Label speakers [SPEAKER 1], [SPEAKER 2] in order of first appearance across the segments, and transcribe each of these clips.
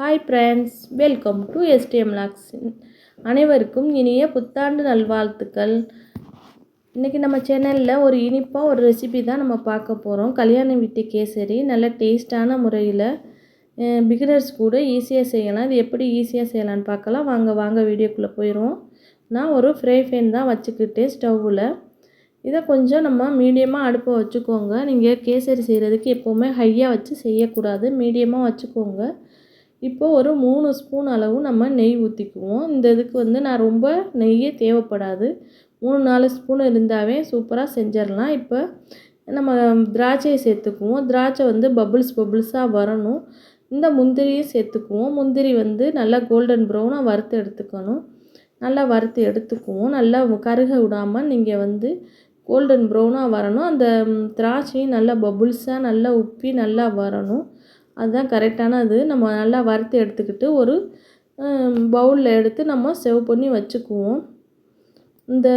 [SPEAKER 1] Hi friends welcome to STM logs அனைவருக்கும் இனிய புத்தாண்டு நல்வாழ்த்துக்கள். இன்றைக்கி நம்ம சேனலில் ஒரு இனிப்பாக ஒரு ரெசிபி தான் நம்ம பார்க்க போகிறோம் கல்யாண வீட்டு கேசரி நல்ல டேஸ்டான முறையில் பிகினர்ஸ் கூட ஈஸியாக செய்யலாம். இது எப்படி ஈஸியாக செய்யலான்னு பார்க்கலாம். வாங்க வாங்க வீடியோக்குள்ளே போயிடுவோம் நான் ஒரு ஃப்ரை ஃபேன் தான் வச்சுக்கிட்டேன் ஸ்டவ்வில். இதை கொஞ்சம் நம்ம மீடியமாக அடுப்பை வச்சுக்கோங்க. நீங்கள் கேசரி செய்கிறதுக்கு எப்போவுமே ஹையாக வச்சு செய்யக்கூடாது. மீடியமாக வச்சுக்கோங்க. இப்போது ஒரு மூணு ஸ்பூன் அளவு நம்ம நெய் ஊற்றிக்குவோம் இந்த இதுக்கு வந்து நான் ரொம்ப நெய்யே தேவைப்படாது. மூணு நாலு ஸ்பூன் இருந்தாவே சூப்பராக செஞ்சிடலாம். இப்போ நம்ம திராட்சையை சேர்த்துக்குவோம். திராட்சை வந்து பபுள்ஸ் பபுள்ஸாக வரணும். இந்த முந்திரியும் சேர்த்துக்குவோம். முந்திரி வந்து நல்லா கோல்டன் ப்ரௌனாக வறுத்து எடுத்துக்கணும். நல்லா வறுத்து எடுத்துக்குவோம். நல்லா கருக விடாமல் நீங்கள் வந்து கோல்டன் ப்ரௌனாக வரணும். அந்த திராட்சையும் நல்லா பபுள்ஸாக நல்லா உப்பி நல்லா வரணும். அதுதான் கரெக்டான இது நம்ம நல்லா வறுத்து எடுத்துக்கிட்டு ஒரு பவுலில் எடுத்து நம்ம சேவ் பண்ணி வச்சுக்குவோம். இந்த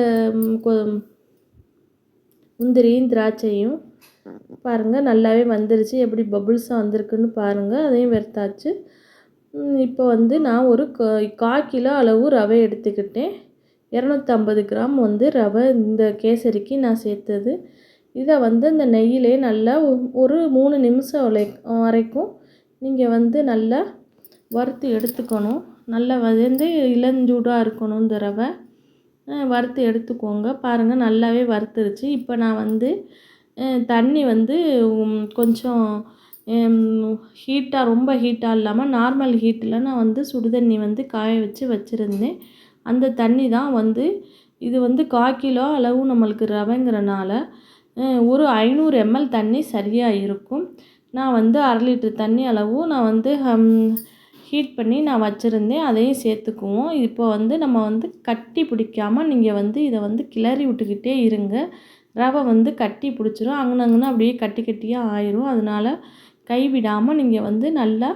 [SPEAKER 1] முந்திரியும் திராட்சையும் பாருங்கள் நல்லாவே வந்துருச்சு. எப்படி பபுள்ஸாக வந்திருக்குன்னு பாருங்கள் அதையும் வெறுத்தாச்சு. இப்போ வந்து நான் ஒரு கால் கிலோ அளவு ரவை எடுத்துக்கிட்டேன். இரநூத்தம்பது கிராம் வந்து ரவை இந்த கேசரிக்கு நான் சேர்த்தது. இதை வந்து இந்த நெய்யிலே நல்லா ஒரு மூணு நிமிஷம் வரைக்கும் நீங்கள் வந்து நல்லா வறுத்து எடுத்துக்கணும். நல்லா வந்து இளஞ்சூடாக இருக்கணும் இந்த ரவை வறுத்து எடுத்துக்கோங்க. பாருங்கள் நல்லாவே வறுத்துருச்சு. இப்போ நான் வந்து தண்ணி வந்து கொஞ்சம் ஹீட்டாக ரொம்ப ஹீட்டாக இல்லாமல் நார்மல் ஹீட்டில் நான் வந்து சுடுதண்ணி வந்து காய வச்சு வச்சுருந்தேன். அந்த தண்ணி தான் வந்து இது வந்து கால் கிலோ அளவு நம்மளுக்கு ரவைங்கிறனால ஒரு ஐநூறு எம்எல் தண்ணி சரியாக இருக்கும். நான் வந்து அரை லிட்டர் தண்ணி அளவும் நான் வந்து ஹீட் பண்ணி நான் வச்சுருந்தேன். அதையும் சேர்த்துக்குவோம். இப்போ வந்து நம்ம வந்து கட்டி பிடிக்காமல் நீங்கள் வந்து இதை வந்து கிளறி விட்டுக்கிட்டே இருங்க. ரவை வந்து கட்டி பிடிச்சிரும். அங்கனங்கன்னு அப்படியே கட்டி கட்டியாக ஆயிரும். அதனால் கைவிடாமல் நீங்கள் வந்து நல்லா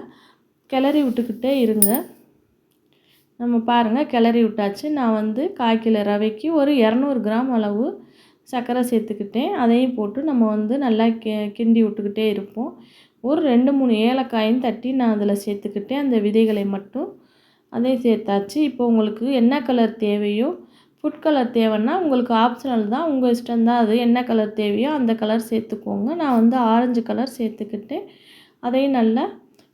[SPEAKER 1] கிளறி விட்டுக்கிட்டே இருங்க. நம்ம பாருங்கள் கிளறி விட்டாச்சு. நான் வந்து கால் கிலோ ரவைக்கு ஒரு இரநூறு கிராம் அளவு சர்க்கரை சேர்த்துக்கிட்டேன். அதையும் போட்டு நம்ம வந்து நல்லா கி கிண்டி விட்டுக்கிட்டே இருப்போம். ஒரு ரெண்டு மூணு ஏலக்காயும் தட்டி நான் அதில் சேர்த்துக்கிட்டேன். அந்த விதைகளை மட்டும் அதையும் சேர்த்தாச்சு. இப்போ உங்களுக்கு என்ன கலர் தேவையோ ஃபுட் கலர் தேவைன்னா உங்களுக்கு ஆப்ஷனல் தான். உங்கள் இஷ்டம்தான் அது என்ன கலர் தேவையோ அந்த கலர் சேர்த்துக்கோங்க. நான் வந்து ஆரஞ்சு கலர் சேர்த்துக்கிட்டு அதையும் நல்லா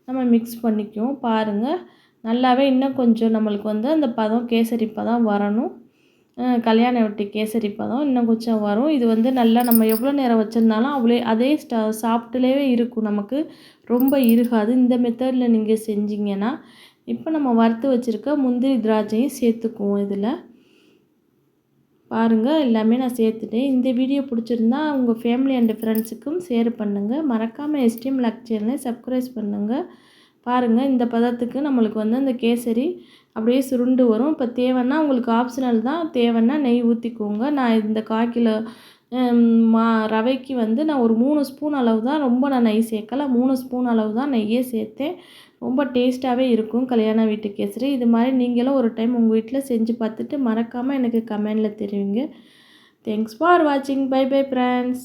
[SPEAKER 1] நம்ம மிக்ஸ் பண்ணிக்குவோம். பாருங்கள் நல்லாவே இன்னும் கொஞ்சம் நம்மளுக்கு வந்து அந்த பதம் கேசரி பதம் வரணும். கல்யாண வெட்டி கேசரி பதம் இன்னும் கொஞ்சம் வரும். இது வந்து நல்லா நம்ம எவ்வளோ நேரம் வச்சுருந்தாலும் அவ்வளோ அதே ஸ்டா சாப்பிட்டுலேயே இருக்கும் நமக்கு. ரொம்ப இருகாது இந்த மெத்தடில் நீங்கள் செஞ்சீங்கன்னா இப்போ நம்ம வறுத்து வச்சுருக்க முந்திரி திராட்சையும் சேர்த்துக்குவோம் இதில். பாருங்கள் எல்லாமே நான் சேர்த்துட்டேன். இந்த வீடியோ பிடிச்சிருந்தா உங்கள் ஃபேமிலி அண்ட் ஃப்ரெண்ட்ஸுக்கும் ஷேர் பண்ணுங்கள் மறக்காமல் எஸ்டிஎம் லக் சேனலை சப்ஸ்கிரைப் பண்ணுங்கள் பாருங்கள் இந்த பதத்துக்கு நம்மளுக்கு வந்து அந்த கேசரி அப்படியே சுருண்டு வரும். இப்போ தேவைன்னா உங்களுக்கு ஆப்ஷனல் தான். தேவைன்னா நெய் ஊற்றிக்கோங்க நான் இந்த கால் கிலோ மா ரவைக்கு வந்து நான் ஒரு மூணு ஸ்பூன் அளவு தான் ரொம்ப நான் நெய் சேர்க்கல. மூணு ஸ்பூன் அளவு தான் நெய்யே சேர்த்தேன். ரொம்ப டேஸ்ட்டாகவே இருக்கும் கல்யாண வீட்டு கேசரி. இது மாதிரி நீங்களும் ஒரு டைம் உங்கள் வீட்டில் செஞ்சு பார்த்துட்டு மறக்காமல் எனக்கு கமெண்டில் தெரிவிங்க. தேங்க்ஸ் ஃபார் வாட்சிங் பை பை ஃப்ரெண்ட்ஸ்